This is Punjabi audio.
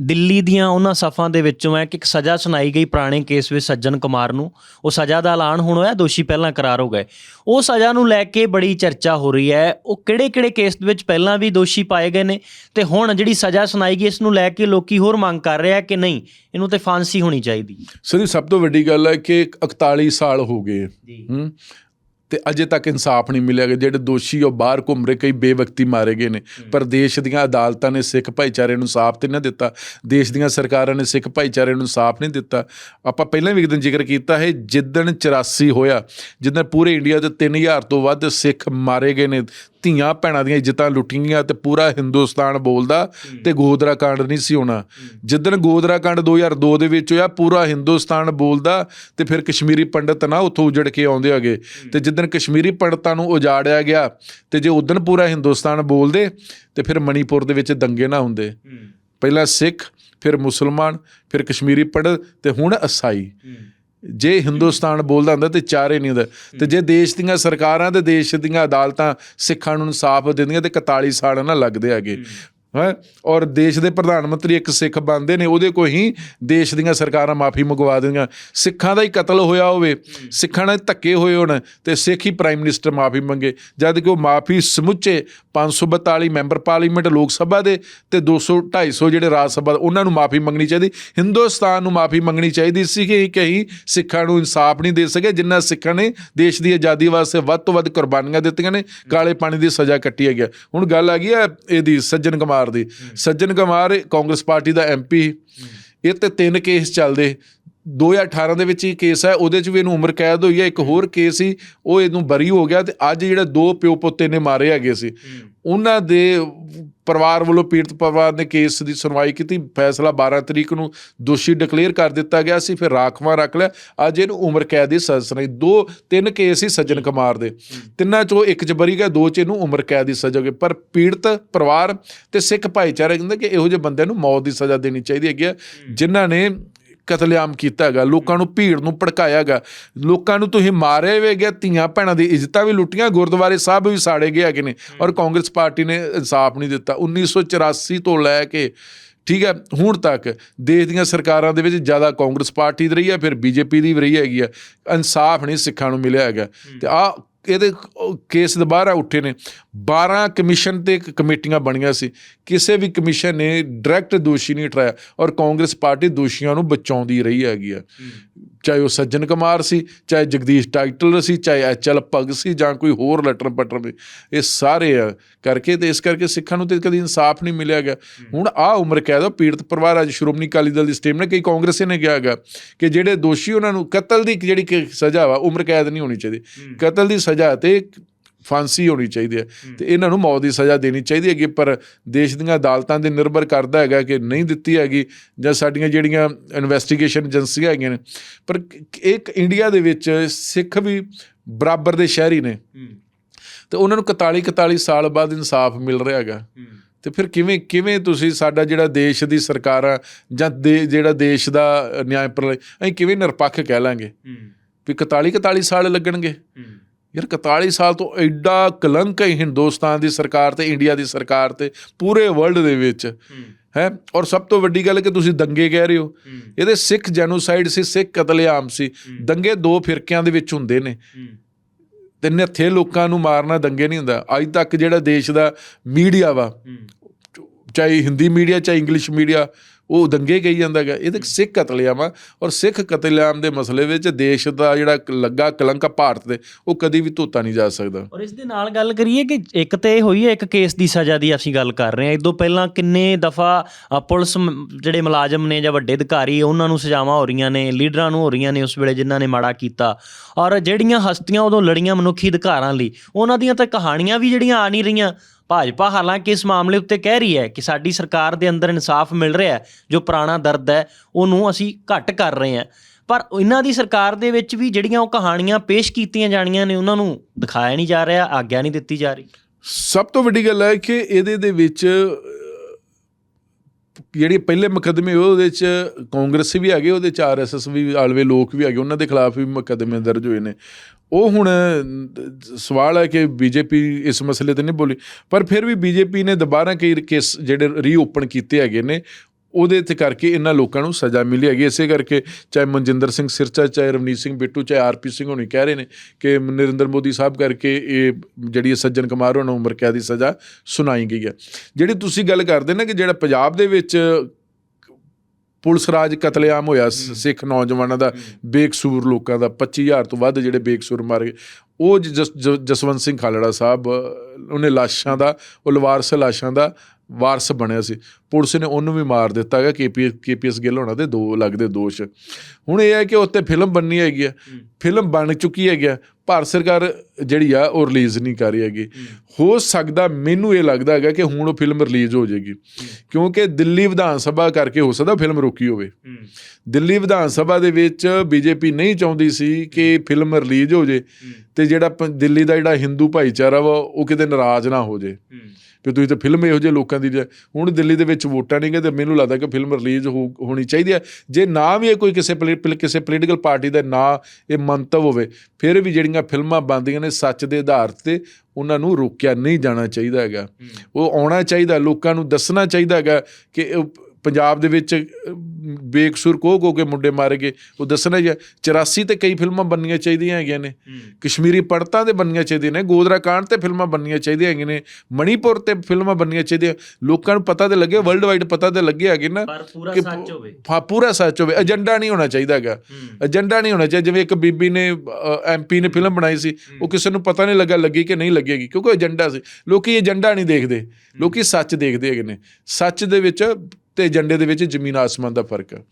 ਦਿੱਲੀ ਦੀਆਂ ਉਹਨਾਂ ਸਫਾਂ ਦੇ ਵਿੱਚੋਂ ਹੈ ਕਿ ਇੱਕ ਸਜ਼ਾ ਸੁਣਾਈ ਗਈ ਪੁਰਾਣੇ ਕੇਸ ਵਿੱਚ ਸੱਜਣ ਕੁਮਾਰ ਨੂੰ। ਉਹ ਸਜ਼ਾ ਦਾ ਐਲਾਨ ਹੁਣ ਹੋਇਆ ਦੋਸ਼ੀ ਪਹਿਲਾਂ ਕਰਾਰ ਹੋ ਗਏ। ਉਹ ਸਜ਼ਾ ਨੂੰ ਲੈ ਕੇ ਬੜੀ ਚਰਚਾ ਹੋ ਰਹੀ ਹੈ। ਉਹ ਕਿਹੜੇ-ਕਿਹੜੇ ਕੇਸ ਦੇ ਵਿੱਚ ਪਹਿਲਾਂ ਵੀ ਦੋਸ਼ੀ ਪਾਏ ਗਏ ਨੇ ਤੇ ਹੁਣ ਜਿਹੜੀ ਸਜ਼ਾ ਸੁਣਾਈ ਗਈ ਇਸ ਨੂੰ ਲੈ ਕੇ ਲੋਕੀ ਹੋਰ ਮੰਗ ਕਰ ਰਹੇ ਆ ਕਿ ਨਹੀਂ ਇਹਨੂੰ ਤੇ ਫਾਂਸੀ ਹੋਣੀ ਚਾਹੀਦੀ। ਸਰ ਸਭ ਤੋਂ ਵੱਡੀ ਗੱਲ ਹੈ ਕਿ 41 ਸਾਲ ਹੋ ਗਏ। ਹੂੰ। ਤੇ ਅਜੇ ਤੱਕ ਇਨਸਾਫ ਨਹੀਂ ਮਿਲਿਆ ਗਾ। ਜਿਹੜੇ ਦੋਸ਼ੀ ਉਹ ਬਾਹਰ ਘੁੰਮ ਰਹੇ ਕਈ ਬੇਵਕਤੀ ਮਾਰੇ ਗਏ ਨੇ। ਪਰ ਦੇਸ਼ ਦੀਆਂ ਅਦਾਲਤਾਂ ਨੇ ਸਿੱਖ ਭਾਈਚਾਰੇ ਨੂੰ ਇਨਸਾਫ ਤੇ ਨਾ ਦਿੱਤਾ। ਦੇਸ਼ ਦੀਆਂ ਸਰਕਾਰਾਂ ਨੇ ਸਿੱਖ ਭਾਈਚਾਰੇ ਨੂੰ ਇਨਸਾਫ ਨਹੀਂ ਦਿੱਤਾ। ਆਪਾਂ ਪਹਿਲਾਂ ਵੀ ਇੱਕ ਦਿਨ ਜ਼ਿਕਰ ਕੀਤਾ ਹੈ ਜਿੱਦਣ 84 ਹੋਇਆ ਜਿੱਦਣ ਪੂਰੇ ਇੰਡੀਆ 'ਚ 3000 ਤੋਂ ਵੱਧ ਸਿੱਖ ਮਾਰੇ ਗਏ ਨੇ ਧੀਆਂ ਭੈਣਾਂ ਦੀਆਂ ਇੱਜ਼ਤਾਂ ਲੁੱਟੀਆਂ ਤੇ ਪੂਰਾ ਹਿੰਦੁਸਤਾਨ ਬੋਲਦਾ ਤੇ ਗੋਦਰਾ ਕਾਂਡ ਨਹੀਂ ਸੀ ਹੋਣਾ। ਜਿੱਦਣ ਗੋਦਰਾ ਕਾਂਡ 2002 ਦੇ ਵਿੱਚ ਹੋਇਆ ਪੂਰਾ ਹਿੰਦੁਸਤਾਨ ਬੋਲਦਾ ਤੇ ਫਿਰ ਕਸ਼ਮੀਰੀ ਪੰਡਤ ਨਾ ਉੱਥੋਂ ਉਜੜ ਕੇ ਆਉਂਦੇ ਹੈਗੇ। ਤੇ ਜਿੱਦਣ ਕਸ਼ਮੀਰੀ ਪੰਡਤਾਂ ਨੂੰ ਉਜਾੜਿਆ ਗਿਆ ਤੇ ਜੇ ਉਦੋਂ ਪੂਰਾ ਹਿੰਦੁਸਤਾਨ ਬੋਲਦੇ ਤੇ ਫਿਰ ਮਣੀਪੁਰ ਦੇ ਵਿੱਚ ਦੰਗੇ ਨਾ ਹੁੰਦੇ। ਪਹਿਲਾਂ ਸਿੱਖ ਫਿਰ ਮੁਸਲਮਾਨ ਫਿਰ ਕਸ਼ਮੀਰੀ ਪੰਡਤ ਤੇ ਹੁਣ ਅਸਾਈ। ਜੇ ਹਿੰਦੁਸਤਾਨ ਬੋਲਦਾ ਹੁੰਦਾ ਤੇ ਚਾਰੇ ਨਹੀਂ ਹੁੰਦਾ। ਤੇ ਜੇ ਦੇਸ਼ ਦੀਆਂ ਸਰਕਾਰਾਂ ਤੇ ਦੇਸ਼ ਦੀਆਂ ਅਦਾਲਤਾਂ ਸਿੱਖਾਂ ਨੂੰ ਇਨਸਾਫ ਦਿੰਦੀਆਂ ਤੇ 41 ਸਾਲ ਨਾ ਲੱਗਦੇ ਹੈਗੇ। ਹੈ? ਔਰ ਦੇਸ਼ ਦੇ ਪ੍ਰਧਾਨ ਮੰਤਰੀ ਇੱਕ ਸਿੱਖ ਬਣਦੇ ਨੇ, ਉਹਦੇ ਕੋਲ ਹੀ ਦੇਸ਼ ਦੀਆਂ ਸਰਕਾਰਾਂ ਮਾਫੀ ਮੰਗਵਾ ਦਿੰਦੀਆਂ। ਸਿੱਖਾਂ ਦਾ ਹੀ ਕਤਲ ਹੋਇਆ ਹੋਵੇ, ਸਿੱਖਾਂ ਨਾਲ ਧੱਕੇ ਹੋਏ ਹੋਣ ਤੇ ਸਿੱਖ ਹੀ ਪ੍ਰਾਈਮ ਮਿਨਿਸਟਰ ਮਾਫੀ ਮੰਗੇ। ਜਦ ਕਿ ਉਹ ਮਾਫੀ ਸਮੁੱਚੇ 542 ਮੈਂਬਰ ਪਾਰਲੀਮੈਂਟ ਲੋਕ ਸਭਾ ਦੇ ਤੇ 200 250 ਜਿਹੜੇ ਰਾਜ ਸਭਾ ਉਹਨਾਂ ਨੂੰ ਮਾਫੀ ਮੰਗਣੀ ਚਾਹੀਦੀ। ਹਿੰਦੁਸਤਾਨ ਨੂੰ ਮਾਫੀ ਮੰਗਣੀ ਚਾਹੀਦੀ ਸੀ ਕਿ ਕਹੀਂ ਸਿੱਖਾਂ ਨੂੰ ਇਨਸਾਫ ਨਹੀਂ ਦੇ ਸਕੇ, ਜਿੰਨਾ ਸਿੱਖਾਂ ਨੇ ਦੇਸ਼ ਦੀ ਆਜ਼ਾਦੀ ਵਾਸਤੇ ਵੱਧ ਤੋਂ ਵੱਧ ਕੁਰਬਾਨੀਆਂ ਦਿੱਤੀਆਂ ਨੇ, ਕਾਲੇ ਪਾਣੀ ਦੀ ਸਜ਼ਾ ਕੱਟੀ ਹੈ ਗਿਆ ਹੁਣ ਗੱਲ ਆ ਗਈ ਹੈ ਇਹਦੀ ਸੱਜਣ ਕੁਮਾਰ ਦੀ। ਸੱਜਣ ਕੁਮਾਰ ਕਾਂਗਰਸ ਪਾਰਟੀ ਦਾ ਐਮਪੀ ਇਹ ਤੇ ਤਿੰਨ ਕੇਸ ਚੱਲਦੇ। 2018 ਦੇ ਵਿੱਚ ਹੀ ਕੇਸ ਹੈ ਉਹਦੇ 'ਚ ਵੀ ਇਹਨੂੰ ਉਮਰ ਕੈਦ ਹੋਈ ਹੈ ਇੱਕ ਹੋਰ ਕੇਸ ਸੀ ਉਹ ਇਹਨੂੰ ਬਰੀ ਹੋ ਗਿਆ ਤੇ ਅੱਜ ਜਿਹੜਾ ਦੋ ਪਿਓ ਪੁੱਤੇ ਨੇ ਮਾਰੇ ਹੈਗੇ ਸੀ। ਉਹਨਾਂ ਦੇ ਪਰਿਵਾਰ ਵੱਲੋਂ ਪੀੜਤ ਪਰਿਵਾਰ ਨੇ ਕੇਸ ਦੀ ਸੁਣਵਾਈ ਕੀਤੀ ਫੈਸਲਾ 12 ਤਰੀਕ ਨੂੰ ਦੋਸ਼ੀ ਡਿਕਲੇਅਰ ਕਰ ਦਿੱਤਾ ਗਿਆ ਸੀ ਫਿਰ ਰਾਖਵਾਂ ਰੱਖ ਲਿਆ ਅੱਜ ਇਹਨੂੰ ਉਮਰ ਕੈਦ ਦੀ ਸਜ਼ਾ ਸੁਣਾਈ। ਦੋ ਤਿੰਨ ਕੇਸ ਸੀ ਸੱਜਣ ਕੁਮਾਰ ਦੇ। ਤਿੰਨਾਂ ਚੋਂ ਇੱਕ ਚ ਬਰੀ ਗਿਆ ਦੋ ਚ ਇਹਨੂੰ ਉਮਰ ਕੈਦ ਦੀ ਸਜ਼ਾ ਹੋ ਗਈ। ਪਰ ਪੀੜਤ ਪਰਿਵਾਰ ਤੇ ਸਿੱਖ ਭਾਈਚਾਰਾ ਕਹਿੰਦੇ ਕਿ ਇਹੋ ਜਿਹੇ ਬੰਦਿਆਂ ਨੂੰ ਮੌਤ ਦੀ ਸਜ਼ਾ ਦੇਣੀ ਚਾਹੀਦੀ ਹੈਗੀ ਜਿਨ੍ਹਾਂ ਨੇ ਕਤਲੇਆਮ ਕੀਤਾ ਹੈਗਾ ਲੋਕਾਂ ਨੂੰ ਭੀੜ ਨੂੰ ਭੜਕਾਇਆ ਹੈਗਾ। ਲੋਕਾਂ ਨੂੰ ਤੁਸੀਂ ਮਾਰੇ ਵੇ ਗਿਆ ਧੀਆਂ ਭੈਣਾਂ ਦੀ ਇੱਜ਼ਤਾਂ ਵੀ ਲੁੱਟੀਆਂ ਗੁਰਦੁਆਰੇ ਸਾਹਿਬ ਵੀ ਸਾੜੇ ਗਏ ਹੈਗੇ ਨੇ ਔਰ ਕਾਂਗਰਸ ਪਾਰਟੀ ਨੇ ਇਨਸਾਫ ਨਹੀਂ ਦਿੱਤਾ। 1984 ਤੋਂ ਲੈ ਕੇ ਠੀਕ ਹੈ ਹੁਣ ਤੱਕ ਦੇਸ਼ ਦੀਆਂ ਸਰਕਾਰਾਂ ਦੇ ਵਿੱਚ ਜ਼ਿਆਦਾ ਕਾਂਗਰਸ ਪਾਰਟੀ ਦੀ ਰਹੀ ਹੈ ਫਿਰ ਬੀਜੇਪੀ ਦੀ ਵੀ ਰਹੀ ਹੈਗੀ ਆ ਇਨਸਾਫ ਨਹੀਂ ਸਿੱਖਾਂ ਨੂੰ ਮਿਲਿਆ ਹੈਗਾ। ਤੇ ਆ ਇਹਦੇ ਕੇਸ ਦੁਬਾਰਾ ਉੱਠੇ ਨੇ। 12 ਕਮਿਸ਼ਨ ਤੇ ਕਮੇਟੀਆਂ ਬਣੀਆਂ ਸੀ। ਕਿਸੇ ਵੀ ਕਮਿਸ਼ਨ ਨੇ ਡਾਇਰੈਕਟ ਦੋਸ਼ੀ ਨਹੀਂ ਠਹਿਰਾਇਆ ਔਰ ਕਾਂਗਰਸ ਪਾਰਟੀ ਦੋਸ਼ੀਆਂ ਨੂੰ ਬਚਾਉਂਦੀ ਰਹੀ ਹੈਗੀ ਆ। ਚਾਹੇ ਉਹ ਸੱਜਣ ਕੁਮਾਰ ਸੀ ਚਾਹੇ ਜਗਦੀਸ਼ ਟਾਈਟਲ ਸੀ ਚਾਹੇ ਐਚਐਲ ਭਗਤ ਸੀ ਜਾਂ ਕੋਈ ਹੋਰ ਲਟਰ ਪਟਰ ਵੀ ਇਹ ਸਾਰੇ ਆ ਕਰਕੇ ਤੇ ਇਸ ਕਰਕੇ ਸਿੱਖਾਂ ਨੂੰ ਤੇ ਕਦੀ ਇਨਸਾਫ ਨਹੀਂ ਮਿਲਿਆ ਗਿਆ ਹੁਣ ਆ ਉਮਰ ਕੈਦ ਆ, ਪੀੜਤ ਪਰਿਵਾਰ ਅੱਜ ਸ਼੍ਰੋਮਣੀ ਅਕਾਲੀ ਦਲ ਦੀ ਸਟੇਮ ਨੇ ਕਈ ਕਾਂਗਰਸੀ ਨੇ ਕਿਹਾ ਹੈਗਾ ਕਿ ਜਿਹੜੇ ਦੋਸ਼ੀ ਉਹਨਾਂ ਨੂੰ ਕਤਲ ਦੀ ਜਿਹੜੀ ਕਿ ਸਜ਼ਾ ਵਾ ਉਮਰ ਕੈਦ ਨਹੀਂ ਹੋਣੀ ਚਾਹੀਦੀ। ਕਤਲ ਦੀ ਸਜ਼ਾ ਤੇ ਫਾਂਸੀ ਹੋਣੀ ਚਾਹੀਦੀ ਹੈ। ਤੇ ਇਹਨਾਂ ਨੂੰ ਮੌਤ ਦੀ ਸਜ਼ਾ ਦੇਣੀ ਚਾਹੀਦੀ ਹੈਗੀ ਪਰ ਦੇਸ਼ ਦੀਆਂ ਅਦਾਲਤਾਂ ਦੇ ਨਿਰਭਰ ਕਰਦਾ ਹੈਗਾ ਕਿ ਨਹੀਂ ਦਿੱਤੀ ਹੈਗੀ ਜਾਂ ਸਾਡੀਆਂ ਜਿਹੜੀਆਂ ਇਨਵੈਸਟੀਗੇਸ਼ਨ ਏਜੰਸੀਆਂ ਹੈਗੀਆਂ ਨੇ। ਪਰ ਇੱਕ ਇੰਡੀਆ ਦੇ ਵਿੱਚ ਸਿੱਖ ਵੀ ਬਰਾਬਰ ਦੇ ਸ਼ਹਿਰੀ ਨੇ। ਤੇ ਉਹਨਾਂ ਨੂੰ 41 41 ਸਾਲ ਬਾਅਦ ਇਨਸਾਫ ਮਿਲ ਰਿਹਾ ਹੈਗਾ। ਤੇ ਫਿਰ ਕਿਵੇਂ ਕਿਵੇਂ ਤੁਸੀਂ ਸਾਡਾ ਜਿਹੜਾ ਦੇਸ਼ ਦੀ ਸਰਕਾਰਾਂ ਜਾਂ ਦੇ- ਜਿਹੜਾ ਦੇਸ਼ ਦਾ ਨਿਆਂ ਪ੍ਰਣਾਲੀ ਅਸੀਂ ਕਿਵੇਂ ਨਿਰਪੱਖ ਕਹਿ ਲਾਂਗੇ? ਵੀ 41 41 ਸਾਲ ਲੱਗਣਗੇ। ਯਾਰ 41 ਸਾਲ ਤੋਂ ਐਡਾ ਕਲੰਕ ਹੈ ਹਿੰਦੁਸਤਾਨ ਦੀ ਸਰਕਾਰ ਤੇ ਇੰਡੀਆ ਦੀ ਸਰਕਾਰ ਤੇ ਪੂਰੇ ਵਰਲਡ ਦੇ ਵਿੱਚ। ਹੈ। ਔਰ ਸਭ ਤੋਂ ਵੱਡੀ ਗੱਲ ਕਿ ਤੁਸੀਂ ਦੰਗੇ ਕਹਿ ਰਹੇ ਹੋ। ਇਹਦੇ ਸਿੱਖ ਜੈਨੋਸਾਈਡ ਸੀ ਸਿੱਖ ਕਤਲੇਆਮ ਸੀ। ਦੰਗੇ ਦੋ ਫਿਰਕਿਆਂ ਦੇ ਵਿੱਚ ਹੁੰਦੇ ਨੇ। ਤੇ ਨਿਹੱਥੇ ਲੋਕਾਂ ਨੂੰ ਮਾਰਨਾ ਦੰਗੇ ਨਹੀਂ ਹੁੰਦਾ। ਅੱਜ ਤੱਕ ਜਿਹੜਾ ਦੇਸ਼ ਦਾ ਮੀਡੀਆ ਵਾ ਚਾਹੇ ਹਿੰਦੀ ਮੀਡੀਆ ਚਾਹੇ ਇੰਗਲਿਸ਼ ਮੀਡੀਆ ਉਹ ਦੰਗੇ ਕਹੀ ਜਾਂਦਾ ਹੈਗਾ। ਇਹਦੇ ਸਿੱਖ ਕਤਲੇਆਮ ਆ ਔਰ ਸਿੱਖ ਕਤਲੇਆਮ ਦੇ ਮਸਲੇ ਵਿੱਚ ਦੇਸ਼ ਦਾ ਜਿਹੜਾ ਲੱਗਾ ਕਲੰਕ ਆ ਭਾਰਤ ਦੇ, ਉਹ ਕਦੀ ਵੀ ਧੋਤਾ ਨਹੀਂ ਜਾ ਸਕਦਾ। ਔਰ ਇਸ ਦੇ ਨਾਲ ਗੱਲ ਕਰੀਏ ਕਿ ਇੱਕ ਤੇ ਇਹ ਹੋਈ ਹੈ, ਇੱਕ ਕੇਸ ਦੀ ਸਜ਼ਾ ਦੀ ਅਸੀਂ ਗੱਲ ਕਰ ਰਹੇ ਹਾਂ। ਇਦੋਂ ਪਹਿਲਾਂ ਕਿੰਨੇ ਦਫਾ ਪੁਲਿਸ ਮ- ਜਿਹੜੇ ਮੁਲਾਜ਼ਮ ਨੇ ਜਾਂ ਵੱਡੇ ਅਧਿਕਾਰੀ, ਉਹਨਾਂ ਨੂੰ ਸਜ਼ਾਵਾਂ ਹੋ ਰਹੀਆਂ ਨੇ, ਲੀਡਰਾਂ ਨੂੰ ਹੋ ਰਹੀਆਂ ਨੇ ਉਸ ਵੇਲੇ ਜਿਨ੍ਹਾਂ ਨੇ ਮਾੜਾ ਕੀਤਾ। ਔਰ ਜਿਹੜੀਆਂ ਹਸਤੀਆਂ ਉਦੋਂ ਲੜੀਆਂ ਮਨੁੱਖੀ ਅਧਿਕਾਰਾਂ ਲਈ, ਉਹਨਾਂ ਦੀਆਂ ਤਾਂ ਕਹਾਣੀਆਂ ਵੀ ਜਿਹੜੀਆਂ ਆ ਨਹੀਂ ਰਹੀਆਂ। ਭਾਜਪਾ ਹਾਲਾਂਕਿ ਇਸ ਮਾਮਲੇ ਉੱਤੇ ਕਹਿ ਰਹੀ ਹੈ ਕਿ ਸਾਡੀ ਸਰਕਾਰ ਦੇ ਅੰਦਰ ਇਨਸਾਫ ਮਿਲ ਰਿਹਾ ਹੈ, ਜੋ ਪੁਰਾਣਾ ਦਰਦ ਹੈ, ਉਹਨੂੰ ਅਸੀਂ ਘੱਟ ਕਰ ਰਹੇ ਹਾਂ। ਪਰ ਇਹਨਾਂ ਦੀ ਸਰਕਾਰ ਦੇ ਵਿੱਚ ਵੀ ਜਿਹੜੀਆਂ ਉਹ ਕਹਾਣੀਆਂ ਪੇਸ਼ ਕੀਤੀਆਂ ਜਾਣੀਆਂ ਨੇ, ਉਹਨਾਂ ਨੂੰ ਦਿਖਾਇਆ ਨਹੀਂ ਜਾ ਰਿਹਾ, ਆਗਿਆ ਨਹੀਂ ਦਿੱਤੀ ਜਾ ਰਹੀ। ਸਭ ਤੋਂ ਵੱਡੀ ਗੱਲ ਹੈ ਕਿ ਇਹਦੇ ਦੇ ਵਿੱਚ, ਜਿਹੜੇ ਪਹਿਲੇ ਮੁਕੱਦਮੇ ਹੋਏ, ਉਹਦੇ ਚ ਕਾਂਗਰਸੀ ਵੀ ਹੈਗੇ, ਉਹਦੇ ਚ ਆਰਐਸਐਸ ਵੀ, ਆਲਵੇ ਲੋਕ ਵੀ ਹੈਗੇ, ਉਹਨਾਂ ਦੇ ਖਿਲਾਫ ਵੀ ਮੁਕੱਦਮੇ ਦਰਜ ਹੋਏ ਨੇ। ਉਹ ਹੁਣ ਸਵਾਲ ਹੈ ਕਿ ਬੀਜੇਪੀ ਇਸ ਮਸਲੇ ਤੇ ਨਹੀਂ ਬੋਲੀ, ਪਰ ਫਿਰ ਵੀ ਬੀਜੇਪੀ ਨੇ ਦੁਬਾਰਾ ਕਈ ਕੇਸ ਜਿਹੜੇ ਰੀਓਪਨ ਕੀਤੇ ਹੈਗੇ ਨੇ, ਉਹਦੇ ਤੇ ਕਰਕੇ ਇਹਨਾਂ ਲੋਕਾਂ ਨੂੰ ਸਜ਼ਾ ਮਿਲੀ ਹੈਗੀ। ਇਸੇ ਕਰਕੇ ਚਾਹੇ ਮਨਜਿੰਦਰ ਸਿੰਘ ਸਿਰਚਾ ਚਾਹੇ ਰਵਨੀਤ ਸਿੰਘ ਬਿੱਟੂ, ਚਾਹੇ ਆਰਪੀ ਸਿੰਘ ਹੋਣੀ ਕਹਿ ਰਹੇ ਨੇ ਕਿ ਨਰਿੰਦਰ ਮੋਦੀ ਸਾਹਿਬ ਕਰਕੇ ਇਹ ਜਿਹੜੀ ਸੱਜਣ ਕੁਮਾਰ ਉਹਨਾਂ ਨੂੰ ਉਮਰ ਕੈਦ ਦੀ ਸਜ਼ਾ ਸੁਣਾਈ ਗਈ ਹੈ। ਜਿਹੜੀ ਤੁਸੀਂ ਗੱਲ ਕਰਦੇ ਨਾ ਕਿ ਜਿਹੜਾ ਪੰਜਾਬ ਦੇ ਵਿੱਚ ਪੁਲਿਸ ਰਾਜ ਕਤਲੇਆਮ ਹੋਇਆ ਸਿੱਖ ਨੌਜਵਾਨਾਂ ਦਾ ਬੇਕਸੂਰ ਲੋਕਾਂ ਦਾ 25000 ਤੋਂ ਵੱਧ ਜਿਹੜੇ ਬੇਕਸੂਰ ਮਾਰੇ ਗਏ। ਉਹ ਜਸਵੰਤ ਸਿੰਘ ਖਾਲੜਾ ਸਾਹਿਬ ਉਹਨੇ ਲਾਸ਼ਾਂ ਦਾ ਉਹ ਲਵਾਰਸ ਲਾਸ਼ਾਂ ਦਾ ਵਾਰਸ ਬਣਿਆ ਸੀ। ਪੁਲਿਸ ਨੇ ਉਹਨੂੰ ਵੀ ਮਾਰ ਦਿੱਤਾ ਹੈਗਾ ਕੇਪੀ ਕੇਪੀਐਸ ਗਿੱਲ ਹੋਣਾ ਦੇ ਦੋ ਲੱਗਦੇ ਦੋਸ਼। ਹੁਣ ਇਹ ਹੈ ਕਿ ਉੱਤੇ ਫਿਲਮ ਬਣਨੀ ਹੈਗੀ ਆ। ਫਿਲਮ ਬਣ ਚੁੱਕੀ ਹੈਗੀ ਆ। ਭਾਰਤ ਸਰਕਾਰ ਜਿਹੜੀ ਆ, ਉਹ ਰਿਲੀਜ਼ ਨਹੀਂ ਕਰ ਰਹੀ ਹੈਗੀ। ਹੋ ਸਕਦਾ, ਮੈਨੂੰ ਇਹ ਲੱਗਦਾ ਹੈਗਾ ਕਿ ਹੁਣ ਉਹ ਫਿਲਮ ਰਿਲੀਜ਼ ਹੋ ਜਾਏਗੀ। ਕਿਉਂਕਿ ਦਿੱਲੀ ਵਿਧਾਨ ਸਭਾ ਕਰਕੇ ਹੋ ਸਕਦਾ ਫਿਲਮ ਰੁਕੀ ਹੋਵੇ। ਦਿੱਲੀ ਵਿਧਾਨ ਸਭਾ ਦੇ ਵਿੱਚ ਬੀਜੇਪੀ ਨਹੀਂ ਚਾਹੁੰਦੀ ਸੀ ਕਿ ਫਿਲਮ ਰਿਲੀਜ਼ ਹੋ ਜੇ ਤੇ ਜਿਹੜਾ ਪ- ਦਿੱਲੀ ਦਾ ਜਿਹੜਾ ਹਿੰਦੂ ਭਾਈਚਾਰਾ ਵਾ, ਉਹ ਕਿਤੇ ਨਾਰਾਜ਼ ਨਾ ਹੋ ਜੇ। ਵੀ ਤੁਸੀਂ ਤਾਂ ਫਿਲਮ ਇਹੋ ਜਿਹੇ ਲੋਕਾਂ ਦੀ ਜੇ- ਹੁਣ ਦਿੱਲੀ ਦੇ ਵਿੱਚ ਵੋਟਾਂ ਨਹੀਂ ਗਏ ਤੇ ਮੈਨੂੰ ਲੱਗਦਾ ਕਿ ਫਿਲਮ ਰਿਲੀਜ਼ ਹੋਣੀ ਚਾਹੀਦੀ ਹੈ। ਜੇ ਨਾ ਵੀ ਇਹ ਕੋਈ ਕਿਸੇ ਕਿਸੇ ਪੋਲੀਟੀਕਲ ਪਾਰਟੀ ਦਾ ਨਾ ਇਹ ਮੰਤਵ ਹੋਵੇ ਫਿਰ ਵੀ ਜਿਹੜੀਆਂ ਫਿਲਮਾਂ ਬਣਦੀਆਂ ਨੇ ਸੱਚ ਦੇ ਆਧਾਰ ਤੇ ਉਹਨਾਂ ਨੂੰ ਰੋਕਿਆ ਨਹੀਂ ਜਾਣਾ ਚਾਹੀਦਾ ਹੈਗਾ। ਉਹ ਆਉਣਾ ਚਾਹੀਦਾ ਲੋਕਾਂ ਨੂੰ ਦੱਸਣਾ ਚਾਹੀਦਾ ਹੈਗਾ ਕਿ ਪੰਜਾਬ ਦੇ ਵਿੱਚ ਬੇਕਸੂਰ ਕੋ ਕੋ ਕੇ ਮੁੰਡੇ ਮਾਰੇ ਗਏ। ਉਹ ਦੱਸਣਾ ਹੀ ਹੈ 84 ਤੇ ਕਈ ਫਿਲਮਾਂ ਬਣਨੀਆਂ ਚਾਹੀਦੀਆਂ ਹੈਗੀਆਂ ਨੇ। ਕਸ਼ਮੀਰੀ ਪੜਤਾਂ ਤੇ ਬਣਨੀਆਂ ਚਾਹੀਦੀਆਂ ਨੇ ਗੋਦਰਾ ਕਾਂਡ ਤੇ ਫਿਲਮਾਂ ਬਣਨੀਆਂ ਚਾਹੀਦੀਆਂ ਹੈਗੀਆਂ ਨੇ ਮਣੀਪੁਰ ਤੇ ਫਿਲਮਾਂ ਬਣਨੀਆਂ ਚਾਹੀਦੀਆਂ। ਲੋਕਾਂ ਨੂੰ ਪਤਾ ਤੇ ਲੱਗੇ ਵਰਲਡ ਵਾਈਡ ਪਤਾ ਤੇ ਲੱਗੇ ਹੈਗੇ ਨਾ ਪਰ ਪੂਰਾ ਕਿ ਸੱਚ ਹੋਵੇ। ਹਾਂ ਪੂਰਾ ਸੱਚ ਹੋਵੇ। ਏਜੰਡਾ ਨਹੀਂ ਹੋਣਾ ਚਾਹੀਦਾ ਹੈਗਾ। ਏਜੰਡਾ ਨਹੀਂ ਹੋਣਾ ਚਾਹੀਦਾ। ਜਿਵੇਂ ਇੱਕ ਬੀਬੀ ਨੇ ਐਮਪੀ ਨੇ ਫਿਲਮ ਬਣਾਈ ਸੀ ਉਹ ਕਿਸੇ ਨੂੰ ਪਤਾ ਨਹੀਂ ਲੱਗਾ ਲੱਗੀ ਕਿ ਨਹੀਂ ਲੱਗੇਗੀ ਕਿਉਂਕਿ ਏਜੰਡਾ ਸੀ। ਲੋਕੀ ਏਜੰਡਾ ਨਹੀਂ ਦੇਖਦੇ। ਲੋਕੀ ਸੱਚ ਦੇਖਦੇ ਹੈਗੇ ਨੇ। ਸੱਚ ਦੇ ਵਿੱਚ ਤੇ ਏਜੰਡੇ ਦੇ ਵਿੱਚ ਜ਼ਮੀਨ ਆਸਮਾਨ ਦਾ ਫ਼ਰਕ ਹੈ।